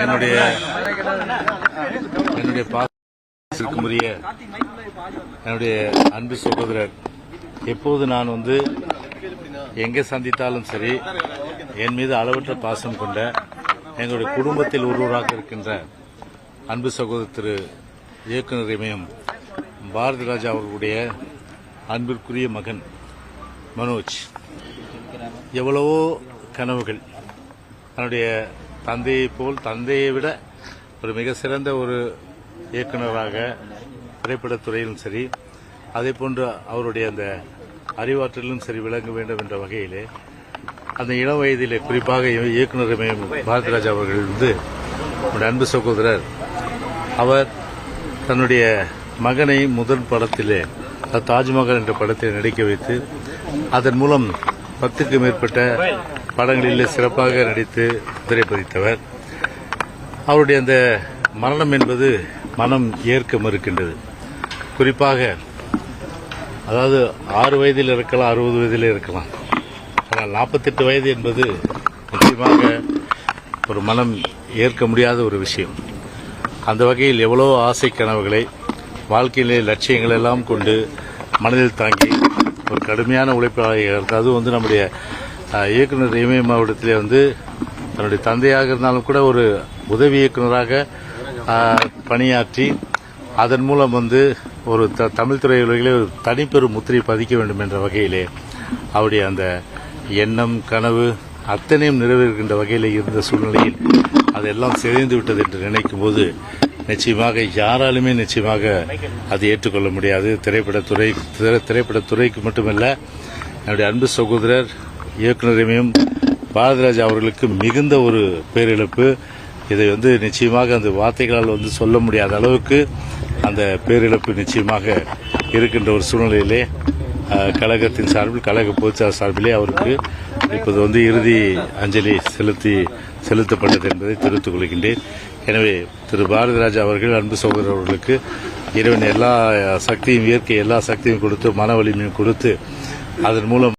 என்னுடைய என்னுடைய பாசத்திற்குரிய என்னுடைய அன்பு சகோதரர் எப்போது நான் வந்து எங்கே சந்தித்தாலும் சரி என் மீது அளவற்ற பாசம் கொண்ட எங்களுடைய குடும்பத்தில் ஒருவராக இருக்கின்ற அன்பு சகோதரர் திரு இயக்குனர் இமயம் பாரதி ராஜா அவர்களுடைய அன்பிற்குரிய மகன் மனோஜ். எவ்வளவோ கனவுகள் தன்னுடைய தந்தையை போல் தந்தையை விட ஒரு மிக சிறந்த ஒரு இயக்குனராக திரைப்படத்துறையிலும் சரி அதே போன்று அவருடைய அந்த அறிவாற்றலும் சரி விளங்க வேண்டும் என்ற வகையிலே அந்த இளம் வயதிலே குறிப்பாக இயக்குநர் பாரதிராஜ் பாரதிராஜா அவர்கள் வந்து நம்முடைய அன்பு சகோதரர். அவர் தன்னுடைய மகனை முதல் படத்திலே தாஜ்மஹால் என்ற படத்தில் நடிக்க வைத்து அதன் மூலம் பத்துக்கு மேற்பட்ட படங்களிலே சிறப்பாக நடித்து திரைப்பதித்தவர் அவருடைய அந்த மரணம் என்பது மனம் ஏற்க மறுக்கின்றது. குறிப்பாக அதாவது ஆறு வயதில் இருக்கலாம் அறுபது வயதில் இருக்கலாம். ஆனால் நாற்பத்தெட்டு வயது என்பது நிச்சயமாக ஒரு மனம் ஏற்க முடியாத ஒரு விஷயம். அந்த வகையில் எவ்வளோ ஆசை கனவுகளை வாழ்க்கையிலே லட்சியங்கள் எல்லாம் கொண்டு மனதில் தாங்கி ஒரு கடுமையான உழைப்பாளர்கள் இருந்தார். அதுவும் வந்து நம்முடைய இயக்குநர் இயக்குனர் இமய மாவட்டத்திலே வந்து தன்னுடைய தந்தையாக இருந்தாலும் கூட ஒரு உதவி இயக்குனராக பணியாற்றி அதன் மூலம் வந்து ஒரு த- தமிழ் திரையுலகிலே ஒரு தனிப்பெரும் முத்திரை பதிக்க வேண்டும் என்ற வகையிலே அவருடைய அந்த எண்ணம் கனவு அத்தனையும் நிறைவேறுகின்ற வகையில் இருந்த சூழ்நிலையில் அதெல்லாம் சிதைந்து விட்டது என்று நினைக்கும் போது நிச்சயமாக யாராலுமே நிச்சயமாக அதை ஏற்றுக்கொள்ள முடியாது. திரைப்படத்துறை திரைப்படத்துறைக்கு மட்டுமல்ல என்னுடைய அன்பு சகோதரர் இயக்குனரையும் பாரதிராஜா அவர்களுக்கு மிகுந்த ஒரு பேரிழப்பு. இதை வந்து நிச்சயமாக அந்த வார்த்தைகளால் வந்து சொல்ல முடியாத அளவுக்கு அந்த பேரிழப்பு நிச்சயமாக இருக்கின்ற ஒரு சூழ்நிலையிலே கழகத்தின் சார்பில் கழக பொதுச்சார் சார்பிலே அவருக்கு இப்போது வந்து இறுதி அஞ்சலி செலுத்தி செலுத்தப்பட்டது என்பதை தெரிவித்துக் கொள்கின்றேன். எனவே திரு பாரதிராஜா அவர்கள் அன்பு சகோதரர் அவர்களுக்கு இறைவன் எல்லா சக்தியும் இயற்கை எல்லா சக்தியும் கொடுத்து மன வலிமையும் கொடுத்து அதன் மூலம்